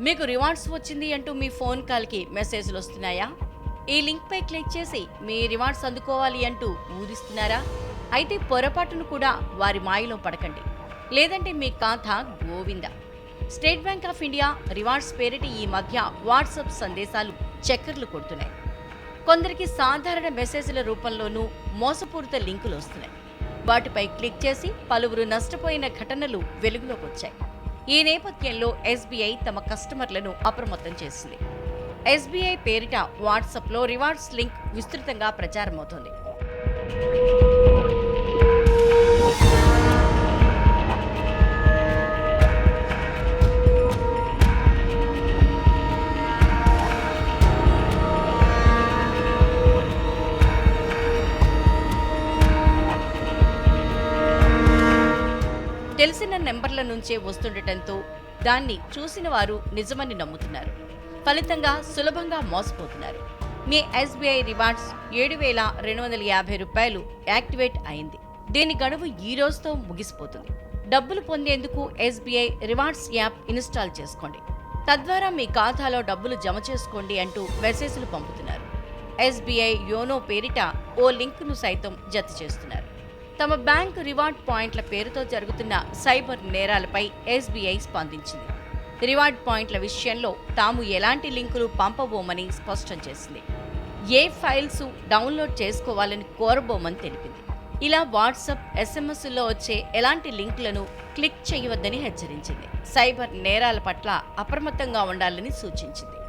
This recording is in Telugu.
మీకు రివార్డ్స్ వచ్చింది అంటూ మీ ఫోన్ కాల్కి మెసేజ్లు వస్తున్నాయా? ఈ లింక్పై క్లిక్ చేసి మీ రివార్డ్స్ అందుకోవాలి అంటూ ఊరిస్తున్నారా అయితే పొరపాటును కూడా వారి మాయలో పడకండి. లేదంటే మీ ఖాతా Govinda. State Bank of India rewards పేరిట ఈ మధ్య వాట్సాప్ సందేశాలు చక్కర్లు కొడుతున్నాయి. కొందరికి సాధారణ మెసేజ్ల రూపంలోనూ మోసపూరిత లింకులు వస్తున్నాయి. వాటిపై క్లిక్ చేసి పలువురు నష్టపోయిన ఘటనలు వెలుగులోకి వచ్చాయి. ఈ నేపథ్యంలో ఎస్బీఐ తమ కస్టమర్లను అప్రమత్తం చేసింది. ఎస్బీఐ పేరిట వాట్సాప్లో రివార్డ్స్ లింక్ విస్తృతంగా ప్రచారమవుతోంది. తెలిసిన నెంబర్ల నుంచే వస్తుండటంతో దాన్ని చూసిన వారు నిజమని నమ్ముతున్నారు. ఫలితంగా సులభంగా మోసపోతున్నారు. మీ ఎస్బీఐ రివార్డ్స్ ఏడు వేల రెండు వందల యాభై రూపాయలు యాక్టివేట్ అయింది. దీని గడువు ఈ రోజుతో ముగిసిపోతుంది. డబ్బులు పొందేందుకు ఎస్బీఐ రివార్డ్స్ యాప్ ఇన్స్టాల్ చేసుకోండి. తద్వారా మీ ఖాతాలో డబ్బులు జమ చేసుకోండి అంటూ మెసేజ్లు పంపుతున్నారు. ఎస్బీఐ యోనో పేరిట ఓ లింక్ను సైతం జత చేస్తున్నారు. తమ బ్యాంక్ రివార్డ్ పాయింట్ల పేరుతో జరుగుతున్న సైబర్ నేరాలపై ఎస్బీఐ స్పందించింది. రివార్డ్ పాయింట్ల విషయంలో తాము ఎలాంటి లింకులు పంపబోమని స్పష్టం చేసింది. ఏ ఫైల్స్ డౌన్లోడ్ చేసుకోవాలని కోరబోమని తెలిపింది. ఇలా వాట్సాప్ ఎస్ఎంఎస్లో వచ్చే ఎలాంటి లింకులను క్లిక్ చేయవద్దని హెచ్చరించింది. సైబర్ నేరాల పట్ల అప్రమత్తంగా ఉండాలని సూచించింది.